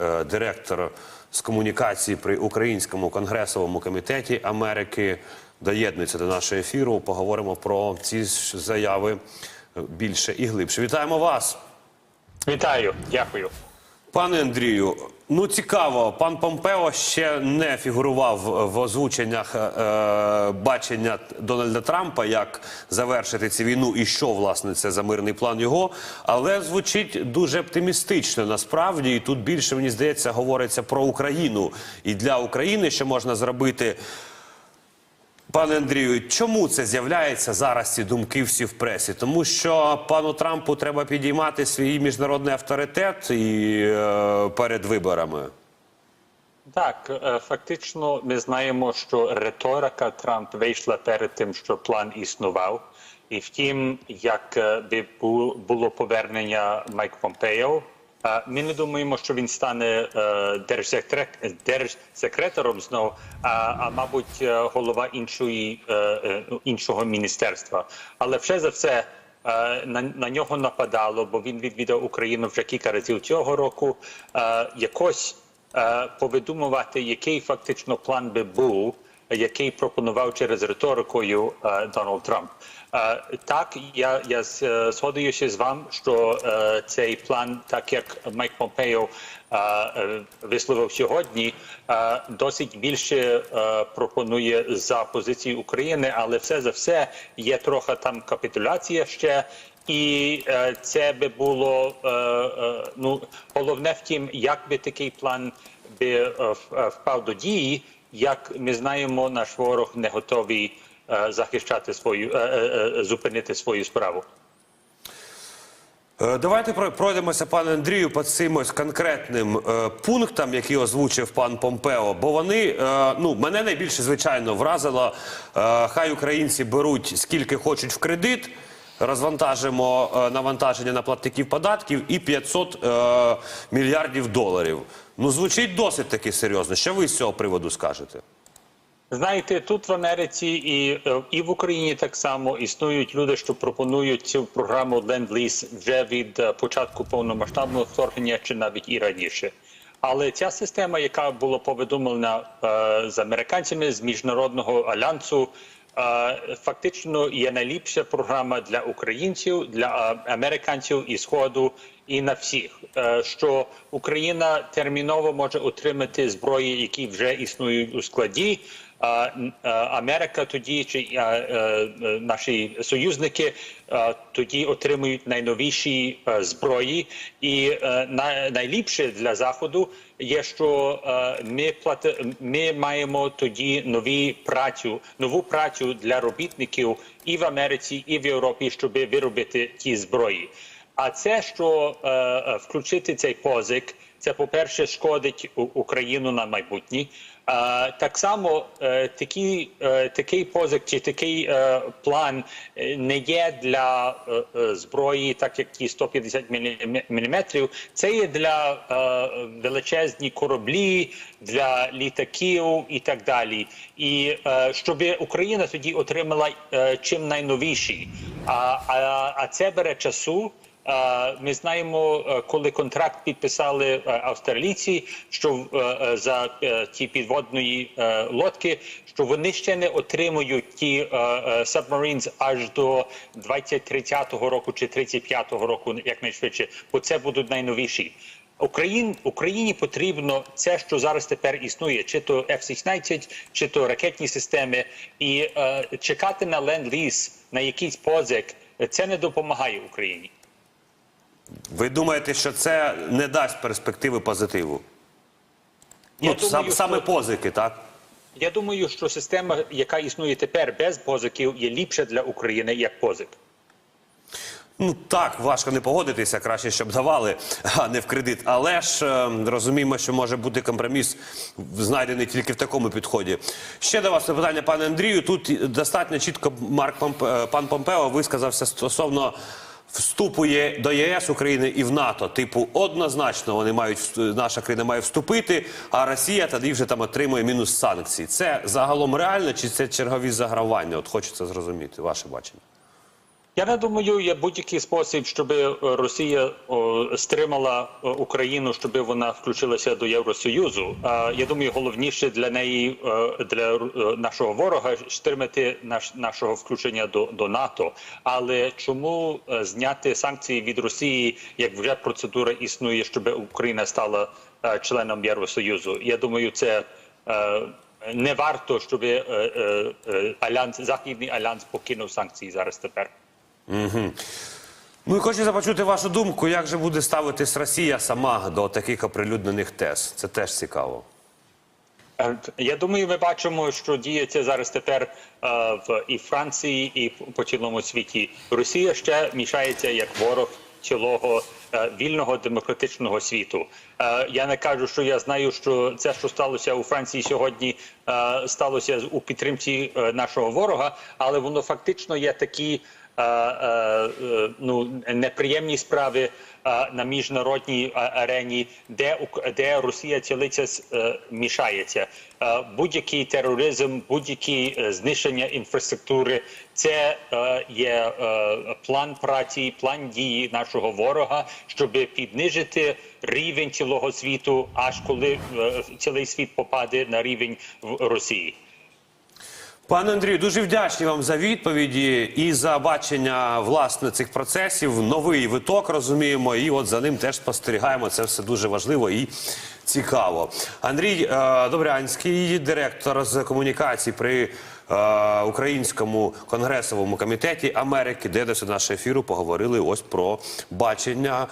е, директор з комунікації при Українському конгресовому комітеті Америки. Доєднується до нашого ефіру. Поговоримо про ці заяви більше і глибше. Вітаємо вас. Вітаю, дякую. Пане Андрію, ну цікаво, пан Помпео ще не фігурував в озвученнях е, бачення Дональда Трампа, як завершити цю війну і що власне це за мирний план його. Але звучить дуже оптимістично насправді. І тут більше мені здається говориться про Україну і для України, що можна зробити. Пане Андрію, чому це з'являється зараз ці думки всі в пресі? Тому що пану Трампу треба підіймати свій міжнародний авторитет і е, перед виборами. Так, е, фактично, ми знаємо, що риторика Трамп вийшла перед тим, що план існував. І втім, як е, би бу- було повернення Майк Помпео, ми не думаємо, що він стане е, держсекретаром знову, а, мабуть, е, голова іншої, е, е, іншого міністерства. Але все за все. На, на нього нападало, бо він відвідав Україну вже кілька разів цього року. Якось повидумувати, який фактично план би був, який пропонував через риторикою е, Дональд Трамп. Е, Так, я, я е, згодуюся з вами, що цей план, так як Майк Помпео висловив сьогодні, досить більше пропонує за позиції України, але все за все є трохи там капітуляція ще. І це би було ну головне втім, як би такий план би впав до дії, як ми знаємо, наш ворог не готовий е, захищати свою е, е, зупинити свою справу. Давайте про- пройдемося, пане Андрію, по цим ось конкретним е, пунктам, які озвучив пан Помпео. Бо вони е, ну мене найбільше звичайно вразило. Е, хай українці беруть скільки хочуть в кредит. Розвантажимо е, навантаження на платників податків і 500 е, мільярдів доларів. Ну звучить досить таки серйозно. Що ви з цього приводу скажете? Знаєте, тут в Америці і, е, і в Україні так само існують люди, що пропонують цю програму Ленд-Ліз вже від початку повномасштабного вторгнення чи навіть і раніше. Але ця система, яка була повідомлена е, з американцями з міжнародного альянсу, фактично є найліпша програма для українців, для американців і сходу, і на всіх, Е, що Україна терміново може отримати зброї, які вже існують у складі. Америка тоді чи е, е, наші союзники тоді отримують найновіші е, зброї, і е, найліпше для заходу є, що е, ми плати, ми маємо тоді нові працю, нову працю для робітників і в Америці, і в Європі, щоб виробити ті зброї. А це, що е, е, включити цей позик, це по-перше, шкодить Україну на майбутнє. Так само е, такий, е, такий позик чи такий е, план не є для зброї, так як ті 150 мм. Це є для величезні кораблі, для літаків і так далі. І щоб Україна тоді отримала чим найновіші. А, а, а це бере часу. Ми знаємо, е, коли контракт підписали е, австралійці, що е, за ті підводної лодки, що вони ще не отримують ті submarines аж до 2030 року чи 35-го року, якнайшвидше, бо це будуть найновіші. Україн, Україні потрібно це, що зараз тепер існує, чи то F-16, чи то ракетні системи, і е, чекати на ленд-ліз, на якийсь позик, це не допомагає Україні. Ви думаєте, що це не дасть перспективи позитиву? Я ну, думаю, сам, саме що- позики, так? Я думаю, що система, яка існує тепер без позиків, є ліпша для України як позик. Ну так, важко не погодитися, краще, щоб давали, а не в кредит. Але ж е, розуміємо, що може бути компроміс знайдений тільки в такому підході. Ще до вас запитання, пане Андрію. Тут достатньо чітко Марк Помп... е, пан Помпео висказався стосовно вступу Є- до ЄС України і в НАТО. Типу, однозначно вони мають наша країна має вступити, а Росія тоді вже там отримує мінус санкції. Це загалом реально чи це чергові загравання? От хочеться зрозуміти ваше бачення. Я не думаю, є будь-який спосіб, щоб е, Росія стримала е, Україну, щоб вона включилася до Євросоюзу. А я думаю, головніше для неї, е, для нашого ворога, стримати наш нашого включення до, до НАТО. Але чому зняти санкції від Росії, як вже процедура існує, щоб Україна стала членом Євросоюзу? Я думаю, це. Не варто, щоб альянс західний альянс покинув санкції зараз тепер. Ну і хочу започути вашу думку, як же буде ставитись Росія сама до таких оприлюднених тез. Це теж цікаво. Е, Я думаю, ми бачимо, що діється зараз тепер е, в і Франції, і по цілому світі. Росія ще мішається як ворог цілого вільного демократичного світу. Е, Я не кажу, що я знаю, що це, що сталося у Франції сьогодні, е, сталося у підтримці е, нашого ворога, але воно фактично є такі. е, е, е, Ну неприємні справи е, на міжнародній е, арені, де де Росія цілиця е, мішається. Е, Будь-який тероризм, будь-яке знищення інфраструктури, це е, є е, план праці, план дії нашого ворога, щоб піднижити рівень цілого світу, аж коли е, цілий світ попаде на рівень Росії. Пане Андрію, дуже вдячні вам за відповіді і за бачення власне цих процесів. Новий виток розуміємо, і от за ним теж спостерігаємо. Це все дуже важливо і цікаво. Андрій е, Добрянський, директор з комунікацій при е, Українському конгресовому комітеті Америки, де до нашого ефіру поговорили ось про бачення